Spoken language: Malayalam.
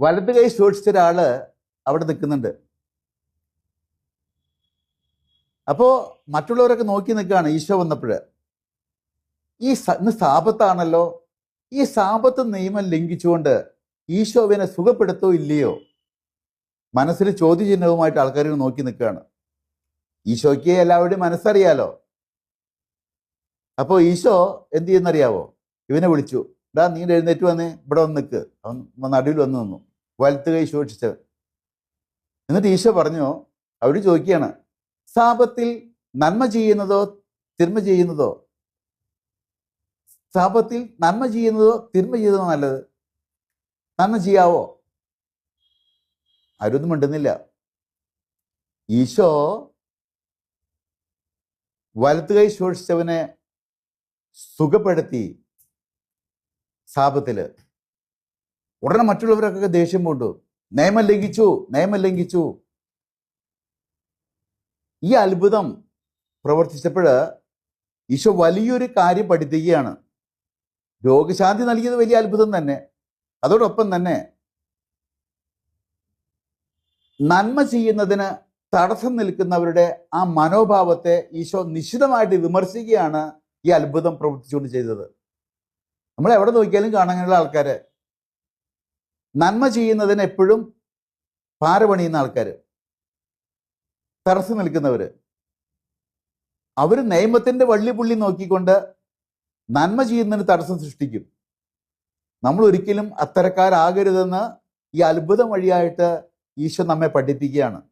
വലത് കൈ സൂക്ഷിച്ച ഒരാൾ അവിടെ നിൽക്കുന്നുണ്ട്. അപ്പോ മറ്റുള്ളവരൊക്കെ നോക്കി നിൽക്കുകയാണ് ഈശോ വന്നപ്പോൾ ഈ ഇന്ന് സാപത്താണല്ലോ? ഈ സാപത്ത് നിയമം ലംഘിച്ചുകൊണ്ട് ഈശോവിനെ സുഖപ്പെടുത്തോ ഇല്ലയോ? മനസ്സിൽ ചോദ്യചിഹ്നവുമായിട്ട് ആൾക്കാർ നോക്കി നിൽക്കുകയാണ്. ഈശോയ്ക്ക് എല്ലാവരുടെയും മനസ്സറിയാലോ? അപ്പോൾ ഈശോ എന്ത് ചെയ്യുന്നറിയാവോ? ഇവനെ വിളിച്ചു. ഡാ നീ എഴുന്നേറ്റ് വന്നേ. ഇവിടെ വന്ന് നിൽക്ക്. അവൻ നടുവിൽ വന്ന് നിന്നു. വലത്ത് കൈ സൂക്ഷിച്ചവൻ എന്നിട്ട് ഈശോ പറഞ്ഞു അവർ ചോദിക്കുകയാണ് സാപത്തിൽ നന്മ ചെയ്യുന്നതോ തിന്മ ചെയ്യുന്നതോ? സാപത്തിൽ നന്മ ചെയ്യുന്നതോ തിന്മ ചെയ്യുന്നതോ നല്ലത്? നന്മ ചെയ്യാവോ? ആരൊന്നും മിണ്ടുന്നില്ല. ഈശോ വലത്ത് കൈ ശോഷിച്ചവനെ സുഖപ്പെടുത്തി സാപത്തിൽ. ഉടനെ മറ്റുള്ളവരൊക്കെ ദേഷ്യം കൊണ്ടു നിയമം ലംഘിച്ചു നിയമം ലംഘിച്ചു. ഈ അത്ഭുതം പ്രവർത്തിച്ചപ്പോൾ ഈശോ വലിയൊരു കാര്യം പഠിപ്പിക്കുകയാണ്. രോഗശാന്തി നൽകിയത് വലിയ അത്ഭുതം തന്നെ. അതോടൊപ്പം തന്നെ നന്മ ചെയ്യുന്നതിന് തടസ്സം നിൽക്കുന്നവരുടെ ആ മനോഭാവത്തെ ഈശോ നിശിതമായിട്ട് വിമർശിക്കുകയാണ് ഈ അത്ഭുതം പ്രവർത്തിച്ചുകൊണ്ട് ചെയ്തത്. നമ്മൾ എവിടെ നോക്കിയാലും കാണാനുള്ള ആൾക്കാര് നന്മ ചെയ്യുന്നതിന് എപ്പോഴും പാരപണിയുന്ന ആൾക്കാർ തടസ്സം നിൽക്കുന്നവർ അവർ നിയമത്തിന്റെ വള്ളിപുള്ളി നോക്കിക്കൊണ്ട് നന്മ ചെയ്യുന്നതിന് തടസ്സം സൃഷ്ടിക്കും. നമ്മൾ ഒരിക്കലും അത്തരക്കാരാകരുതെന്ന് ഈ അത്ഭുതം വഴിയായിട്ട് ഈശോ നമ്മെ പഠിപ്പിക്കുകയാണ്.